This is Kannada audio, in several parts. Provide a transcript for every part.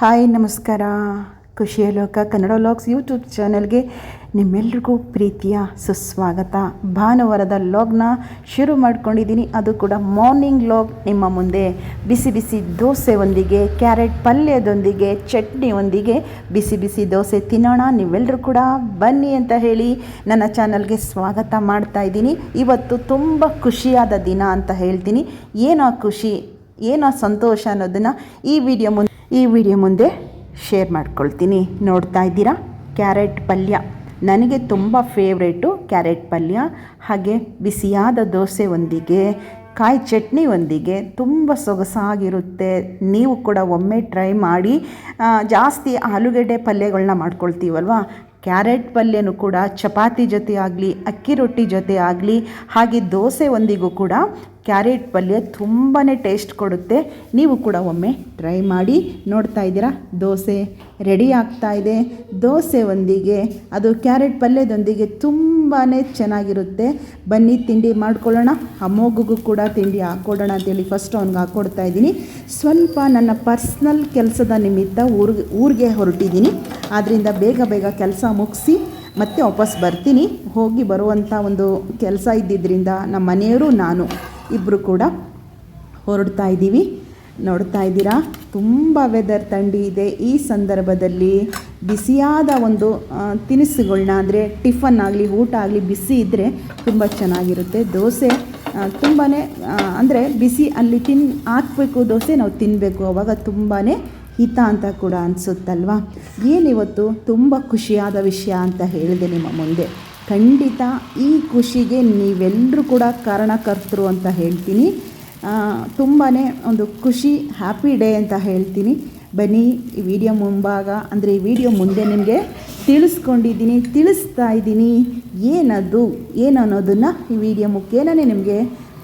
ಹಾಯ್, ನಮಸ್ಕಾರ. ಖುಷಿಯ ಲೋಕ ಕನ್ನಡ ಲಾಗ್ಸ್ ಯೂಟ್ಯೂಬ್ ಚಾನಲ್ಗೆ ನಿಮ್ಮೆಲ್ರಿಗೂ ಪ್ರೀತಿಯ ಸುಸ್ವಾಗತ. ಭಾನುವಾರದ ಲಾಗ್ನ ಶುರು ಮಾಡ್ಕೊಂಡಿದ್ದೀನಿ. ಅದು ಕೂಡ ಮಾರ್ನಿಂಗ್ ಲಾಗ್ ನಿಮ್ಮ ಮುಂದೆ ಬಿಸಿ ಬಿಸಿ ದೋಸೆ ಒಂದಿಗೆ ಕ್ಯಾರೆಟ್ ಪಲ್ಯದೊಂದಿಗೆ ಚಟ್ನಿಯೊಂದಿಗೆ ಬಿಸಿ ಬಿಸಿ ದೋಸೆ ತಿನ್ನೋಣ. ನೀವೆಲ್ಲರೂ ಕೂಡ ಬನ್ನಿ ಅಂತ ಹೇಳಿ ನನ್ನ ಚಾನಲ್ಗೆ ಸ್ವಾಗತ ಮಾಡ್ತಾ ಇದ್ದೀನಿ. ಇವತ್ತು ತುಂಬ ಖುಷಿಯಾದ ದಿನ ಅಂತ ಹೇಳ್ತೀನಿ. ಏನೋ ಖುಷಿ, ಏನೋ ಸಂತೋಷ ಅನ್ನೋದನ್ನು ಈ ವಿಡಿಯೋ ಮುಂದೆ ಈ ವಿಡಿಯೋ ಮುಂದೆ ಶೇರ್ ಮಾಡ್ಕೊಳ್ತೀನಿ. ನೋಡ್ತಾ ಇದ್ದೀರಾ? ಕ್ಯಾರೆಟ್ ಪಲ್ಯ. ನನಗೆ ತುಂಬ ಫೇವ್ರೇಟು ಕ್ಯಾರೆಟ್ ಪಲ್ಯ. ಹಾಗೆ ಬಿಸಿಯಾದ ದೋಸೆ ಒಂದಿಗೆ, ಕಾಯಿ ಚಟ್ನಿ ಒಂದಿಗೆ ತುಂಬ ಸೊಗಸಾಗಿರುತ್ತೆ. ನೀವು ಕೂಡ ಒಮ್ಮೆ ಟ್ರೈ ಮಾಡಿ ಜಾಸ್ತಿ ಆಲೂಗಡ್ಡೆ ಪಲ್ಯಗಳನ್ನ ಮಾಡ್ಕೊಳ್ತೀವಲ್ವ? ಕ್ಯಾರೆಟ್ ಪಲ್ಯನೂ ಕೂಡ, ಚಪಾತಿ ಜೊತೆ ಆಗಲಿ, ಅಕ್ಕಿ ರೊಟ್ಟಿ ಜೊತೆ ಆಗಲಿ, ಹಾಗೆ ದೋಸೆ ಒಂದಿಗೂ ಕೂಡ ಕ್ಯಾರೆಟ್ ಪಲ್ಯ ತುಂಬಾ ಟೇಸ್ಟ್ ಕೊಡುತ್ತೆ. ನೀವು ಕೂಡ ಒಮ್ಮೆ ಟ್ರೈ ಮಾಡಿ ನೋಡ್ತಾ ಇದ್ದೀರಾ? ದೋಸೆ ರೆಡಿ ಆಗ್ತಾ ಇದೆ. ದೋಸೆ ಒಂದಿಗೆ, ಅದು ಕ್ಯಾರೆಟ್ ಪಲ್ಯದೊಂದಿಗೆ ತುಂಬಾ ಚೆನ್ನಾಗಿರುತ್ತೆ. ಬನ್ನಿ, ತಿಂಡಿ ಮಾಡ್ಕೊಳ್ಳೋಣ. ಅಮ್ಮೋಗಿಗೂ ಕೂಡ ತಿಂಡಿ ಹಾಕ್ಕೊಡೋಣ ಅಂತೇಳಿ ಫಸ್ಟ್ ಅವ್ನಿಗೆ ಹಾಕ್ಕೊಡ್ತಾ ಇದ್ದೀನಿ. ಸ್ವಲ್ಪ ನನ್ನ ಪರ್ಸ್ನಲ್ ಕೆಲಸದ ನಿಮಿತ್ತ ಊರಿಗೆ ಊರಿಗೆ ಹೊರಟಿದ್ದೀನಿ. ಆದ್ದರಿಂದ ಬೇಗ ಬೇಗ ಕೆಲಸ ಮುಗಿಸಿ ಮತ್ತೆ ವಾಪಸ್ ಬರ್ತೀನಿ. ಹೋಗಿ ಬರುವಂಥ ಒಂದು ಕೆಲಸ ಇದ್ದಿದ್ದರಿಂದ ನಮ್ಮ ಮನೆಯವರು ನಾನು ಇಬ್ಬರು ಕೂಡ ಹೊರಡ್ತಾ ಇದ್ದೀವಿ. ನೋಡ್ತಾ ಇದ್ದೀರಾ? ತುಂಬ ವೆದರ್ ಥಂಡಿ ಇದೆ. ಈ ಸಂದರ್ಭದಲ್ಲಿ ಬಿಸಿಯಾದ ಒಂದು ತಿನಿಸುಗಳನ್ನ ಅಂದರೆ ಟಿಫನ್ ಆಗಲಿ, ಊಟ ಆಗಲಿ ಬಿಸಿ ಇದ್ದರೆ ತುಂಬ ಚೆನ್ನಾಗಿರುತ್ತೆ. ದೋಸೆ ತುಂಬಾ ಅಂದರೆ ಬಿಸಿ ಅಲ್ಲಿ ತಿನ್, ಹಾಕಬೇಕು ದೋಸೆ, ನಾವು ತಿನ್ನಬೇಕು ಅವಾಗ ತುಂಬಾ ಹಿತ ಅಂತ ಕೂಡ ಅನಿಸುತ್ತಲ್ವಾ? ಏನಿವತ್ತು? ತುಂಬ ಖುಷಿಯಾದ ವಿಷಯ ಅಂತ ಹೇಳಿದೆ ನಿಮ್ಮ ಮುಂದೆ. ಖಂಡಿತ ಈ ಖುಷಿಗೆ ನೀವೆಲ್ಲರೂ ಕೂಡ ಕಾರಣಕರ್ತರು ಅಂತ ಹೇಳ್ತೀನಿ. ತುಂಬಾ ಒಂದು ಖುಷಿ, ಹ್ಯಾಪಿ ಡೇ ಅಂತ ಹೇಳ್ತೀನಿ. ಬನ್ನಿ, ಈ ವಿಡಿಯೋ ಮುಂಭಾಗ, ಅಂದರೆ ಈ ವಿಡಿಯೋ ಮುಂದೆ ನಿಮಗೆ ತಿಳಿಸ್ಕೊಂಡಿದ್ದೀನಿ, ತಿಳಿಸ್ತಾ ಇದ್ದೀನಿ. ಏನದು ಏನು ಈ ವಿಡಿಯೋ ಮುಖೇನನೇ ನಿಮಗೆ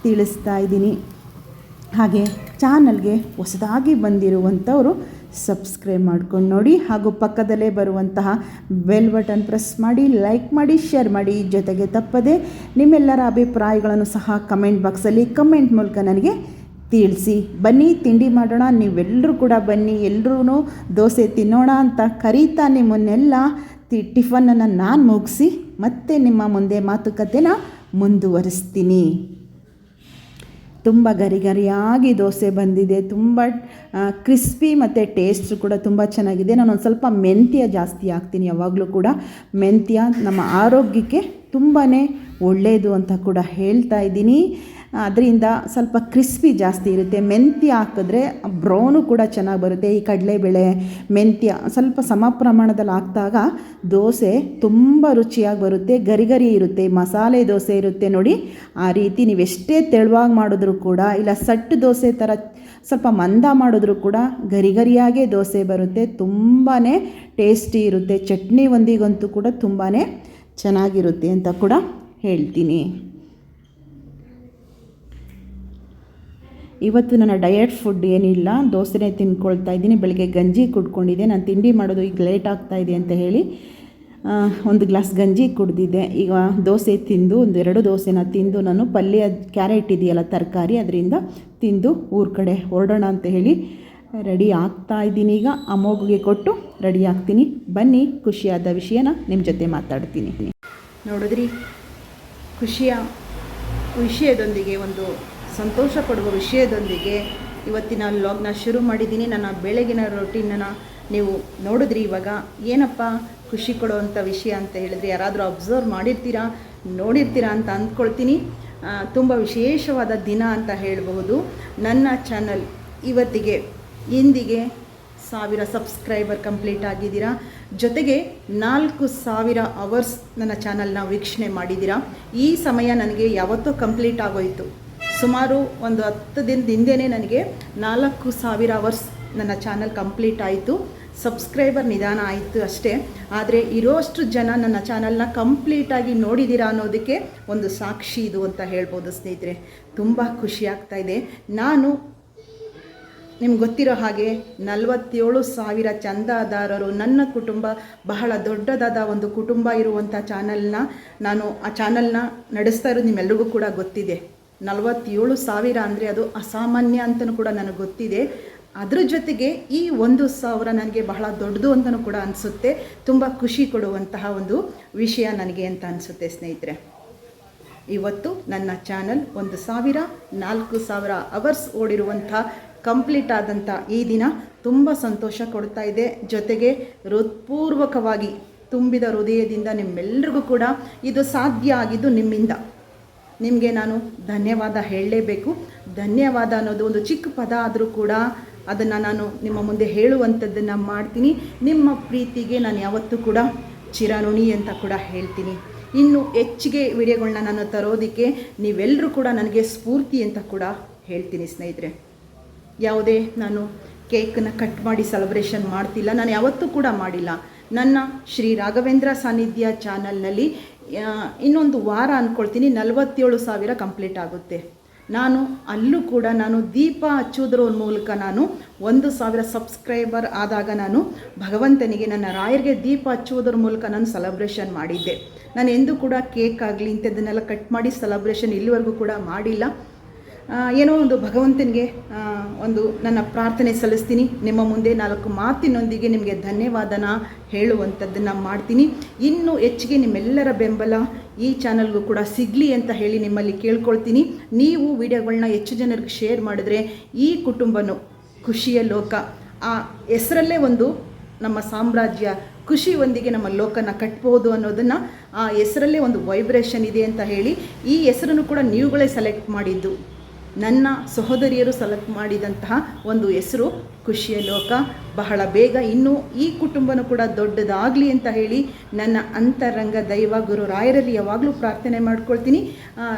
ತಿಳಿಸ್ತಾ ಇದ್ದೀನಿ. ಹಾಗೆ ಚಾನಲ್ಗೆ ಹೊಸದಾಗಿ ಬಂದಿರುವಂಥವರು ಸಬ್ಸ್ಕ್ರೈಬ್ ಮಾಡ್ಕೊಂಡು ನೋಡಿ. ಹಾಗೂ ಪಕ್ಕದಲ್ಲೇ ಬರುವಂತಹ ಬೆಲ್ ಬಟನ್ ಪ್ರೆಸ್ ಮಾಡಿ ಲೈಕ್ ಮಾಡಿ ಶೇರ್ ಮಾಡಿ. ಜೊತೆಗೆ ತಪ್ಪದೆ ನಿಮ್ಮೆಲ್ಲರ ಅಭಿಪ್ರಾಯಗಳನ್ನು ಸಹ ಕಮೆಂಟ್ ಬಾಕ್ಸಲ್ಲಿ ಕಮೆಂಟ್ ಮೂಲಕ ನನಗೆ ತಿಳಿಸಿ. ಬನ್ನಿ, ತಿಂಡಿ ಮಾಡೋಣ. ನೀವೆಲ್ಲರೂ ಕೂಡ ಬನ್ನಿ. ಎಲ್ಲರೂ ದೋಸೆ ತಿನ್ನೋಣ ಅಂತ ಕರೀತಾ ನಿಮ್ಮನ್ನೆಲ್ಲ. ತಿ ಟಿಫನನ್ನು ನಾನು ಮುಗಿಸಿ ಮತ್ತೆ ನಿಮ್ಮ ಮುಂದೆ ಮಾತುಕತೆನ ಮುಂದುವರಿಸ್ತೀನಿ. ತುಂಬ ಗರಿ ಗರಿಯಾಗಿ ದೋಸೆ ಬಂದಿದೆ. ತುಂಬ ಕ್ರಿಸ್ಪಿ ಮತ್ತು ಟೇಸ್ಟ್ ಕೂಡ ತುಂಬ ಚೆನ್ನಾಗಿದೆ. ನಾನು ಒಂದು ಸ್ವಲ್ಪ ಮೆಂತ್ಯ ಜಾಸ್ತಿ ಹಾಕ್ತೀನಿ ಯಾವಾಗಲೂ ಕೂಡ. ಮೆಂತ್ಯ ನಮ್ಮ ಆರೋಗ್ಯಕ್ಕೆ ತುಂಬಾ ಒಳ್ಳೆಯದು ಅಂತ ಕೂಡ ಹೇಳ್ತಾ ಇದ್ದೀನಿ. ಅದರಿಂದ ಸ್ವಲ್ಪ ಕ್ರಿಸ್ಪಿ ಜಾಸ್ತಿ ಇರುತ್ತೆ. ಮೆಂತ್ಯ ಹಾಕಿದ್ರೆ ಬ್ರೌನು ಕೂಡ ಚೆನ್ನಾಗಿ ಬರುತ್ತೆ. ಈ ಕಡಲೆಬೇಳೆ, ಮೆಂತ್ಯ ಸ್ವಲ್ಪ ಸಮ ಪ್ರಮಾಣದಲ್ಲಿ ಹಾಕಿದಾಗ ದೋಸೆ ತುಂಬ ರುಚಿಯಾಗಿ ಬರುತ್ತೆ. ಗರಿಗರಿ ಗರಿ ಇರುತ್ತೆ. ಮಸಾಲೆ ದೋಸೆ ಇರುತ್ತೆ ನೋಡಿ. ಆ ರೀತಿ ನೀವು ಎಷ್ಟೇ ತೆಳುವಾಗಿ ಮಾಡಿದ್ರೂ ಕೂಡ ಇಲ್ಲ ಸಟ್ಟು ದೋಸೆ ಥರ ಸ್ವಲ್ಪ ಮಂದ ಮಾಡಿದ್ರೂ ಕೂಡ ಗರಿ ಗರಿಯಾಗೇ ದೋಸೆ ಬರುತ್ತೆ. ತುಂಬಾ ಟೇಸ್ಟಿ ಇರುತ್ತೆ. ಚಟ್ನಿ ಒಂದಿಗಂತೂ ಕೂಡ ತುಂಬಾ ಚೆನ್ನಾಗಿರುತ್ತೆ ಅಂತ ಕೂಡ ಹೇಳ್ತೀನಿ. ಇವತ್ತು ನನ್ನ ಡಯಟ್ ಫುಡ್ ಏನಿಲ್ಲ, ದೋಸೆನೇ ತಿನ್ಕೊಳ್ತಾ ಇದ್ದೀನಿ. ಬೆಳಗ್ಗೆ ಗಂಜಿ ಕುಡ್ಕೊಂಡಿದ್ದೆ. ನಾನು ತಿಂಡಿ ಮಾಡೋದು ಈಗ ಲೇಟ್ ಇದೆ ಅಂತ ಹೇಳಿ ಒಂದು ಗ್ಲಾಸ್ ಗಂಜಿ ಕುಡ್ದಿದ್ದೆ. ಈಗ ದೋಸೆ ತಿಂದು, ಒಂದು ಎರಡು ದೋಸೆನ ತಿಂದು ನಾನು ಪಲ್ಯ, ಕ್ಯಾರೆಟ್ ಇದೆಯಲ್ಲ ತರಕಾರಿ, ಅದರಿಂದ ತಿಂದು ಊರ ಕಡೆ ಹೊರಡೋಣ ಅಂತ ಹೇಳಿ ರೆಡಿ ಆಗ್ತಾ ಇದ್ದೀನಿ. ಈಗ ಅಮೋಗಿಗೆ ಕೊಟ್ಟು ರೆಡಿ ಆಗ್ತೀನಿ. ಬನ್ನಿ, ಖುಷಿಯಾದ ವಿಷಯನ ನಿಮ್ಮ ಜೊತೆ ಮಾತಾಡ್ತೀನಿ. ನೋಡಿದ್ರಿ, ಖುಷಿಯ ವಿಷಯದೊಂದಿಗೆ ಒಂದು ಸಂತೋಷ ಪಡುವ ವಿಷಯದೊಂದಿಗೆ ಇವತ್ತಿನ ಲಾಗ್ನ ಶುರು ಮಾಡಿದ್ದೀನಿ. ನನ್ನ ಬೆಳಗಿನ ರೊಟೀನನ್ನು ನೀವು ನೋಡಿದ್ರಿ. ಇವಾಗ ಏನಪ್ಪ ಖುಷಿ ಕೊಡುವಂಥ ವಿಷಯ ಅಂತ ಹೇಳಿದ್ರೆ ಯಾರಾದರೂ ಅಬ್ಸರ್ವ್ ಮಾಡಿರ್ತೀರಾ, ನೋಡಿರ್ತೀರಾ ಅಂತ ಅಂದ್ಕೊಳ್ತೀನಿ. ತುಂಬ ವಿಶೇಷವಾದ ದಿನ ಅಂತ ಹೇಳಬಹುದು. ನನ್ನ ಚಾನಲ್ ಇವತ್ತಿಗೆ, ಇಂದಿಗೆ ಸಾವಿರ ಸಬ್ಸ್ಕ್ರೈಬರ್ ಕಂಪ್ಲೀಟ್ ಆಗಿದ್ದೀರಾ. ಜೊತೆಗೆ ನಾಲ್ಕು ಸಾವಿರ ಅವರ್ಸ್ ನನ್ನ ಚಾನಲ್ನ ವೀಕ್ಷಣೆ ಮಾಡಿದ್ದೀರಾ. ಈ ಸಮಯ ನನಗೆ ಯಾವತ್ತೂ ಕಂಪ್ಲೀಟ್ ಆಗೋಯಿತು. ಸುಮಾರು ಒಂದು ಹತ್ತು ದಿನದ ಹಿಂದೆಯೇ ನನಗೆ ನಾಲ್ಕು ಸಾವಿರ ಅವರ್ಸ್ ನನ್ನ ಚಾನಲ್ ಕಂಪ್ಲೀಟ್ ಆಯಿತು. ಸಬ್ಸ್ಕ್ರೈಬರ್ ನಿಧಾನ ಆಯಿತು ಅಷ್ಟೇ. ಆದರೆ ಇರೋಷ್ಟು ಜನ ನನ್ನ ಚಾನಲ್ನ ಕಂಪ್ಲೀಟಾಗಿ ನೋಡಿದ್ದೀರಾ ಅನ್ನೋದಕ್ಕೆ ಒಂದು ಸಾಕ್ಷಿ ಇದು ಅಂತ ಹೇಳ್ಬೋದು ಸ್ನೇಹಿತರೆ. ತುಂಬ ಖುಷಿ ಆಗ್ತಾ ಇದೆ. ನಾನು ನಿಮ್ಗೆ ಗೊತ್ತಿರೋ ಹಾಗೆ ನಲವತ್ತೇಳು ಸಾವಿರ ಚಂದಾದಾರರು, ನನ್ನ ಕುಟುಂಬ, ಬಹಳ ದೊಡ್ಡದಾದ ಒಂದು ಕುಟುಂಬ ಇರುವಂಥ ಚಾನಲ್ನ ನಾನು ಆ ಚಾನಲ್ನ ನಡೆಸ್ತಾ ಇರೋದು ನಿಮ್ಮೆಲ್ರಿಗೂ ಕೂಡ ಗೊತ್ತಿದೆ. ನಲವತ್ತೇಳು ಸಾವಿರ ಅಂದರೆ ಅದು ಅಸಾಮಾನ್ಯ ಅಂತಲೂ ಕೂಡ ನನಗೆ ಗೊತ್ತಿದೆ. ಅದ್ರ ಜೊತೆಗೆ ಈ ಒಂದು ಸಾವಿರ ನನಗೆ ಬಹಳ ದೊಡ್ಡದು ಅಂತಲೂ ಕೂಡ ಅನಿಸುತ್ತೆ. ತುಂಬ ಖುಷಿ ಕೊಡುವಂತಹ ಒಂದು ವಿಷಯ ನನಗೆ ಅಂತ ಅನಿಸುತ್ತೆ ಸ್ನೇಹಿತರೆ. ಇವತ್ತು ನನ್ನ ಚಾನಲ್ ಒಂದು ಸಾವಿರ, ನಾಲ್ಕು ಸಾವಿರ ಅವರ್ಸ್ ಓಡಿರುವಂಥ ಕಂಪ್ಲೀಟ್ ಆದಂಥ ಈ ದಿನ ತುಂಬ ಸಂತೋಷ ಕೊಡ್ತಾ ಇದೆ. ಜೊತೆಗೆ ಹೃತ್ಪೂರ್ವಕವಾಗಿ ತುಂಬಿದ ಹೃದಯದಿಂದ ನಿಮ್ಮೆಲ್ರಿಗೂ ಕೂಡ ಇದು ಸಾಧ್ಯ ಆಗಿದ್ದು ನಿಮ್ಮಿಂದ. ನಿಮಗೆ ನಾನು ಧನ್ಯವಾದ ಹೇಳಲೇಬೇಕು. ಧನ್ಯವಾದ ಅನ್ನೋದು ಒಂದು ಚಿಕ್ಕ ಪದ ಆದರೂ ಕೂಡ ಅದನ್ನು ನಾನು ನಿಮ್ಮ ಮುಂದೆ ಹೇಳುವಂಥದ್ದನ್ನು ಮಾಡ್ತೀನಿ. ನಿಮ್ಮ ಪ್ರೀತಿಗೆ ನಾನು ಯಾವತ್ತೂ ಕೂಡ ಚಿರನುಣಿ ಅಂತ ಕೂಡ ಹೇಳ್ತೀನಿ. ಇನ್ನು ಹೆಚ್ಚಿಗೆ ವಿಡಿಯೋಗಳನ್ನ ನಾನು ತರೋದಕ್ಕೆ ನೀವೆಲ್ಲರೂ ಕೂಡ ನನಗೆ ಸ್ಫೂರ್ತಿ ಅಂತ ಕೂಡ ಹೇಳ್ತೀನಿ ಸ್ನೇಹಿತರೆ. ಯಾವುದೇ ನಾನು ಕೇಕನ್ನು ಕಟ್ ಮಾಡಿ ಸೆಲೆಬ್ರೇಷನ್ ಮಾಡ್ತಿಲ್ಲ. ನಾನು ಯಾವತ್ತೂ ಕೂಡ ಮಾಡಿಲ್ಲ. ನನ್ನ ಶ್ರೀ ರಾಘವೇಂದ್ರ ಸಾನ್ನಿಧ್ಯ ಚಾನಲ್ನಲ್ಲಿ ಇನ್ನೊಂದು ವಾರ ಅಂದ್ಕೊಳ್ತೀನಿ ನಲವತ್ತೇಳು ಸಾವಿರ ಕಂಪ್ಲೀಟ್ ಆಗುತ್ತೆ. ನಾನು ಅಲ್ಲೂ ಕೂಡ ನಾನು ದೀಪ ಹಚ್ಚೋದ್ರ ಮೂಲಕ ನಾನು ಒಂದು ಸಾವಿರ ಸಬ್ಸ್ಕ್ರೈಬರ್ ಆದಾಗ ನಾನು ಭಗವಂತನಿಗೆ ನನ್ನ ರಾಯರಿಗೆ ದೀಪ ಹಚ್ಚುವುದರ ಮೂಲಕ ನಾನು ಸೆಲೆಬ್ರೇಷನ್ ಮಾಡಿದ್ದೆ. ನಾನು ಎಂದೂ ಕೂಡ ಕೇಕ್ ಆಗಲಿ ಇಂಥದ್ದನ್ನೆಲ್ಲ ಕಟ್ ಮಾಡಿ ಸೆಲೆಬ್ರೇಷನ್ ಇಲ್ಲಿವರೆಗೂ ಕೂಡ ಮಾಡಿಲ್ಲ. ಏನೋ ಒಂದು ಭಗವಂತನಿಗೆ ಒಂದು ನನ್ನ ಪ್ರಾರ್ಥನೆ ಸಲ್ಲಿಸ್ತೀನಿ. ನಿಮ್ಮ ಮುಂದೆ ನಾಲ್ಕು ಮಾತಿನೊಂದಿಗೆ ನಿಮಗೆ ಧನ್ಯವಾದನ ಹೇಳುವಂಥದ್ದನ್ನು ಮಾಡ್ತೀನಿ. ಇನ್ನೂ ಹೆಚ್ಚಿಗೆ ನಿಮ್ಮೆಲ್ಲರ ಬೆಂಬಲ ಈ ಚಾನಲ್ಗೂ ಕೂಡ ಸಿಗಲಿ ಅಂತ ಹೇಳಿ ನಿಮ್ಮಲ್ಲಿ ಕೇಳ್ಕೊಳ್ತೀನಿ. ನೀವು ವಿಡಿಯೋಗಳನ್ನ ಹೆಚ್ಚು ಜನರಿಗೆ ಶೇರ್ ಮಾಡಿದ್ರೆ ಈ ಕುಟುಂಬನು ಖುಷಿಯ ಲೋಕ. ಆ ಹೆಸರಲ್ಲೇ ಒಂದು ನಮ್ಮ ಸಾಮ್ರಾಜ್ಯ ಖುಷಿಯೊಂದಿಗೆ ನಮ್ಮ ಲೋಕನ ಕಟ್ಬೋದು ಅನ್ನೋದನ್ನು, ಆ ಹೆಸರಲ್ಲೇ ಒಂದು ವೈಬ್ರೇಷನ್ ಇದೆ ಅಂತ ಹೇಳಿ ಈ ಹೆಸರನ್ನು ಕೂಡ ನೀವುಗಳೇ ಸೆಲೆಕ್ಟ್ ಮಾಡಿದ್ದು. ನನ್ನ ಸಹೋದರಿಯರು ಸೆಲೆಕ್ಟ್ ಮಾಡಿದಂತಹ ಒಂದು ಹೆಸರು ಖುಷಿಯ ಲೋಕ. ಬಹಳ ಬೇಗ ಇನ್ನೂ ಈ ಕುಟುಂಬನೂ ಕೂಡ ದೊಡ್ಡದಾಗಲಿ ಅಂತ ಹೇಳಿ ನನ್ನ ಅಂತರಂಗ ದೈವ ಗುರು ರಾಯರಲ್ಲಿ ಯಾವಾಗಲೂ ಪ್ರಾರ್ಥನೆ ಮಾಡ್ಕೊಳ್ತೀನಿ.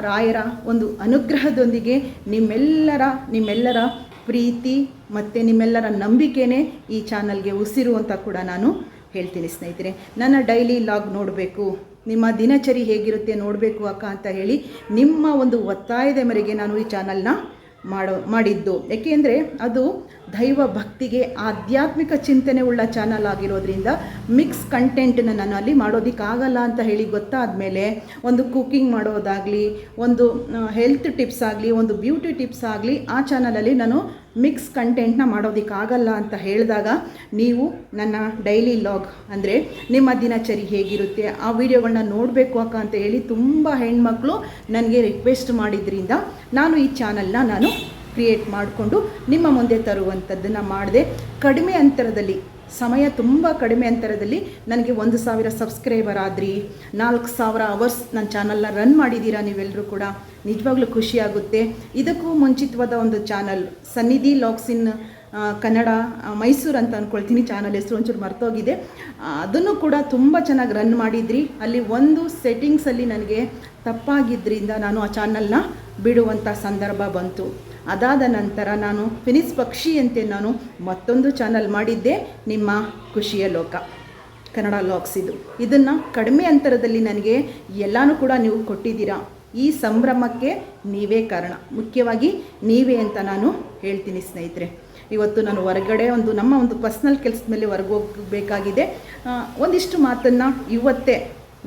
ರಾಯರ ಒಂದು ಅನುಗ್ರಹದೊಂದಿಗೆ ನಿಮ್ಮೆಲ್ಲರ ನಿಮ್ಮೆಲ್ಲರ ಪ್ರೀತಿ ಮತ್ತು ನಿಮ್ಮೆಲ್ಲರ ನಂಬಿಕೆನೇ ಈ ಚಾನಲ್ಗೆ ಉಸಿರು ಅಂತ ಕೂಡ ನಾನು ಹೇಳ್ತೀನಿ ಸ್ನೇಹಿತರೆ. ನನ್ನ ಡೈಲಿ ಲಾಗ್ ನೋಡಬೇಕು. ನಿಮ್ಮ ದಿನಚರಿ ಹೇಗಿರುತ್ತೆ ನೋಡಬೇಕು ಅಕ್ಕ ಅಂತ ಹೇಳಿ ನಿಮ್ಮ ಒಂದು ಒತ್ತಾಯದ ಮೇರೆಗೆ ನಾನು ಈ ಚಾನಲ್ನ ಮಾಡೋ ಮಾಡಿದ್ದು. ಏಕೆಂದರೆ ಅದು ದೈವ ಭಕ್ತಿಗೆ ಆಧ್ಯಾತ್ಮಿಕ ಚಿಂತನೆ ಉಳ್ಳ ಚಾನಲ್ ಆಗಿರೋದ್ರಿಂದ ಮಿಕ್ಸ್ ಕಂಟೆಂಟನ್ನು ನಾನು ಅಲ್ಲಿ ಮಾಡೋದಕ್ಕಾಗಲ್ಲ ಅಂತ ಹೇಳಿ ಗೊತ್ತಾದ ಮೇಲೆ ಒಂದು ಕುಕ್ಕಿಂಗ್ ಮಾಡೋದಾಗಲಿ, ಒಂದು ಹೆಲ್ತ್ ಟಿಪ್ಸ್ ಆಗಲಿ, ಒಂದು ಬ್ಯೂಟಿ ಟಿಪ್ಸ್ ಆಗಲಿ ಆ ಚಾನಲಲ್ಲಿ ನಾನು ಮಿಕ್ಸ್ ಕಂಟೆಂಟ್ನ ಮಾಡೋದಕ್ಕಾಗಲ್ಲ ಅಂತ ಹೇಳಿದಾಗ ನೀವು ನನ್ನ ಡೈಲಿ ಲಾಗ್ ಅಂದರೆ ನಿಮ್ಮ ದಿನಚರಿ ಹೇಗಿರುತ್ತೆ, ಆ ವಿಡಿಯೋಗಳನ್ನ ನೋಡಬೇಕು ಅಕ್ಕ ಅಂತ ಹೇಳಿ ತುಂಬ ಹೆಣ್ಮಕ್ಳು ನನಗೆ ರಿಕ್ವೆಸ್ಟ್ ಮಾಡಿದ್ರಿಂದ ನಾನು ಈ ಚಾನಲ್ನ ನಾನು ಕ್ರಿಯೇಟ್ ಮಾಡಿಕೊಂಡು ನಿಮ್ಮ ಮುಂದೆ ತರುವಂಥದ್ದನ್ನು ಮಾಡಿದೆ. ಕಡಿಮೆ ಅಂತರದಲ್ಲಿ, ಸಮಯ ತುಂಬ ಕಡಿಮೆ ಅಂತರದಲ್ಲಿ ನನಗೆ ಒಂದು ಸಾವಿರ ಸಬ್ಸ್ಕ್ರೈಬರ್ ಆದ್ರಿ. ನಾಲ್ಕು ಸಾವಿರ ಅವರ್ಸ್ ನನ್ನ ಚಾನಲ್ನ ರನ್ ಮಾಡಿದ್ದೀರಾ ನೀವೆಲ್ಲರೂ ಕೂಡ. ನಿಜವಾಗ್ಲೂ ಖುಷಿಯಾಗುತ್ತೆ ಇದಕ್ಕೂ ಮುಂಚಿತವಾದ ಒಂದು ಚಾನಲ್ ಸನ್ನಿಧಿ ಲಾಕ್ಸ್ ಇನ್ ಕನ್ನಡ ಮೈಸೂರು ಅಂತ ಅಂದ್ಕೊಳ್ತೀನಿ ಚಾನಲ್ ಹೆಸರು, ಒಂಚೂರು ಮರ್ತೋಗಿದೆ. ಅದನ್ನು ಕೂಡ ತುಂಬ ಚೆನ್ನಾಗಿ ರನ್ ಮಾಡಿದ್ರಿ. ಅಲ್ಲಿ ಒಂದು ಸೆಟ್ಟಿಂಗ್ಸಲ್ಲಿ ನನಗೆ ತಪ್ಪಾಗಿದ್ದರಿಂದ ನಾನು ಆ ಚಾನಲ್ನ ಬಿಡುವಂಥ ಸಂದರ್ಭ ಬಂತು. ಅದಾದ ನಂತರ ನಾನು ಫಿನಿಸ್ ಪಕ್ಷಿ ಅಂತೆ ನಾನು ಮತ್ತೊಂದು ಚಾನಲ್ ಮಾಡಿದ್ದೆ, ನಿಮ್ಮ ಖುಷಿಯ ಲೋಕ, ಕನ್ನಡ ಲಾಕ್ಸ್ ಇದು. ಇದನ್ನು ಕಡಿಮೆ ಅಂತರದಲ್ಲಿ ನನಗೆ ಎಲ್ಲನೂ ಕೂಡ ನೀವು ಕೊಟ್ಟಿದ್ದೀರಾ. ಈ ಸಂಭ್ರಮಕ್ಕೆ ನೀವೇ ಕಾರಣ. ಮುಖ್ಯವಾಗಿ ನೀವೇ ಅಂತ ನಾನು ಹೇಳ್ತೀನಿ ಸ್ನೇಹಿತರೆ. ಇವತ್ತು ನಾನು ಹೊರಗಡೆ ಒಂದು ನಮ್ಮ ಒಂದು ಪರ್ಸ್ನಲ್ ಕೆಲಸದ ಮೇಲೆ ಹೊರಗೆ ಹೋಗಬೇಕಾಗಿದೆ. ಒಂದಿಷ್ಟು ಮಾತನ್ನು ಇವತ್ತೇ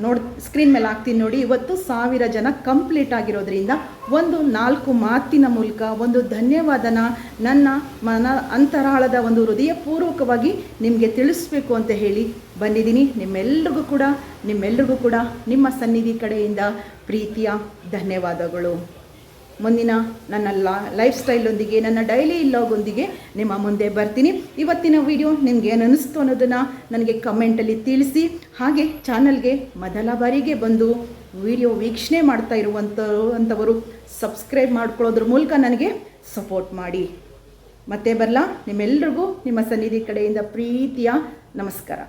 ನೋಡಿ ಸ್ಕ್ರೀನ್ ಮೇಲೆ ಹಾಕ್ತೀನಿ ನೋಡಿ. ಇವತ್ತು ಸಾವಿರ ಜನ ಕಂಪ್ಲೀಟ್ ಆಗಿರೋದ್ರಿಂದ ಒಂದು ನಾಲ್ಕು ಮಾತಿನ ಮೂಲಕ, ಒಂದು ಧನ್ಯವಾದನ ನನ್ನ ಮನ ಅಂತರಾಳದ ಒಂದು ಹೃದಯಪೂರ್ವಕವಾಗಿ ನಿಮಗೆ ತಿಳಿಸ್ಬೇಕು ಅಂತ ಹೇಳಿ ಬಂದಿದ್ದೀನಿ. ನಿಮ್ಮೆಲ್ರಿಗೂ ಕೂಡ ನಿಮ್ಮೆಲ್ರಿಗೂ ಕೂಡ ನಿಮ್ಮ ಸನ್ನಿಧಿ ಕಡೆಯಿಂದ ಪ್ರೀತಿಯ ಧನ್ಯವಾದಗಳು. ಮುಂದಿನ ನನ್ನ ಲಾ ಲೈಫ್ ಸ್ಟೈಲೊಂದಿಗೆ ನನ್ನ ಡೈಲಿ ಲಾಗೊಂದಿಗೆ ನಿಮ್ಮ ಮುಂದೆ ಬರ್ತೀನಿ. ಇವತ್ತಿನ ವಿಡಿಯೋ ನಿಮ್ಗೆ ಏನು ಅನ್ನಿಸ್ತು ಅನ್ನೋದನ್ನು ನನಗೆ ಕಮೆಂಟಲ್ಲಿ ತಿಳಿಸಿ. ಹಾಗೆ ಚಾನಲ್ಗೆ ಮೊದಲ ಬಾರಿಗೆ ಬಂದು ವಿಡಿಯೋ ವೀಕ್ಷಣೆ ಮಾಡ್ತಾ ಇರುವಂಥವ್ರು ಸಬ್ಸ್ಕ್ರೈಬ್ ಮಾಡ್ಕೊಳ್ಳೋದ್ರ ಮೂಲಕ ನನಗೆ ಸಪೋರ್ಟ್ ಮಾಡಿ. ಮತ್ತೆ ಬರಲಾ? ನಿಮ್ಮೆಲ್ರಿಗೂ ನಿಮ್ಮ ಸನ್ನಿಧಿ ಕಡೆಯಿಂದ ಪ್ರೀತಿಯ ನಮಸ್ಕಾರ.